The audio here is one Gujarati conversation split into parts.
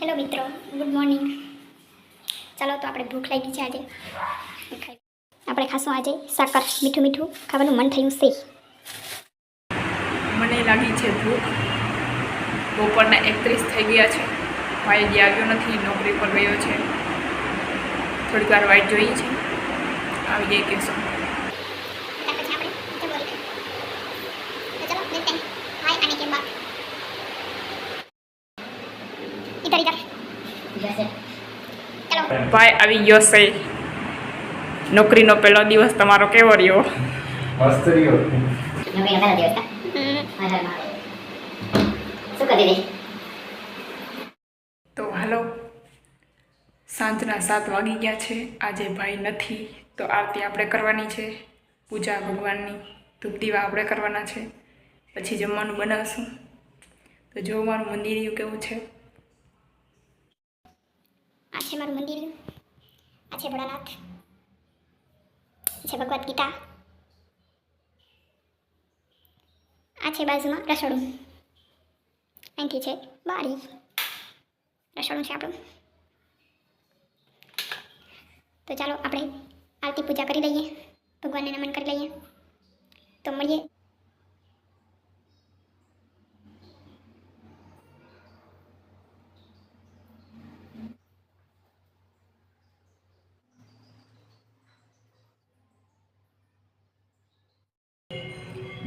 હેલો મિત્રો. ગુડ મોર્નિંગ ચાલો તો આપણે ભૂખ લાગી છે આજે. આપણે ખાશું આજે સાકર, મીઠું મીઠું. ખાવાનું મન થયું છે. મને લાગી છે ભૂખ. બપોરના એકત્રીસ થઈ ગયા છે. ભાઈ હજી આવ્યો નથી, નોકરી પર ગયો છે. થોડીક વાર વાઇટ જોઈએ છે. આવી જાય કહેશો. ભાઈ આવી ગયો છે નોકરીનો પહેલો દિવસ તમારો કેવો રહ્યો મસ્ત રહ્યો તો હાલો. સાંજના સાત વાગી ગયા છે. આજે ભાઈ નથી. તો આરતી આપણે કરવાની છે. પૂજા ભગવાનની ધૂપ દીવા આપણે કરવાના છે. પછી જમવાનું બનાવશું. તો જો મારું મંદિર કેવું છે? આ છે મારું મંદિર. આ છે ભોળાનાથ. છે ભગવદ્ ગીતા. આ છે બાજુમાં રસોડું. અહીંથી છે બારી. રસોડું છે આપણું. તો ચાલો આપણે આરતી પૂજા કરી લઈએ. ભગવાનને નમન કરી લઈએ. તો મળીએ.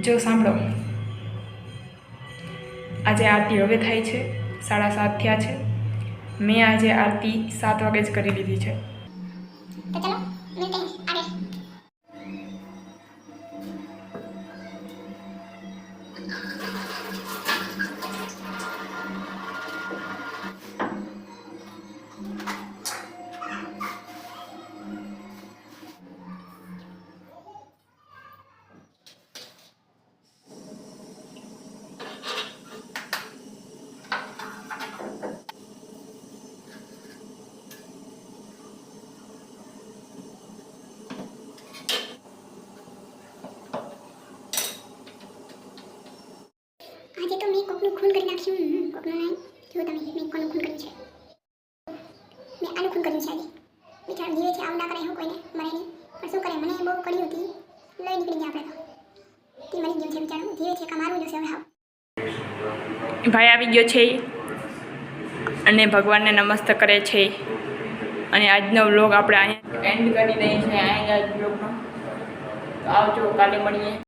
જો સાંભળો. આજે આરતી હવે થાય છે, સાડા સાત થયા છે. મેં આજે આરતી સાત વાગે જ કરી લીધી છે. તો આજે તો મેં કોકનું ખૂન કરી નાખ્યું. કોકનું નહીં. જો તમે, મેં કોનું ખૂન કર્યું છે? મેં આનું ખૂન કર્યું છે આજે. બિચારા જીવે છે, આવું ના કરે, હું કોઈને મરે નહીં. પણ શું કરે? મને બહુ કરી હતી. લઈ નીકળી ગયા આપણે તો. તે મરી ગયું છે બિચારું. જીવે છે કમારવું જોશે હવે હાવ. ભાઈ આવી ગયો છે. અને ભગવાનને નમસ્ત કરે છે. અને આજનો વ્લોગ આપણે અહીંયા એન્ડ કરી દઈએ છીએ, અહીંયા વ્લોગનો આવજો, કાલે મળીએ.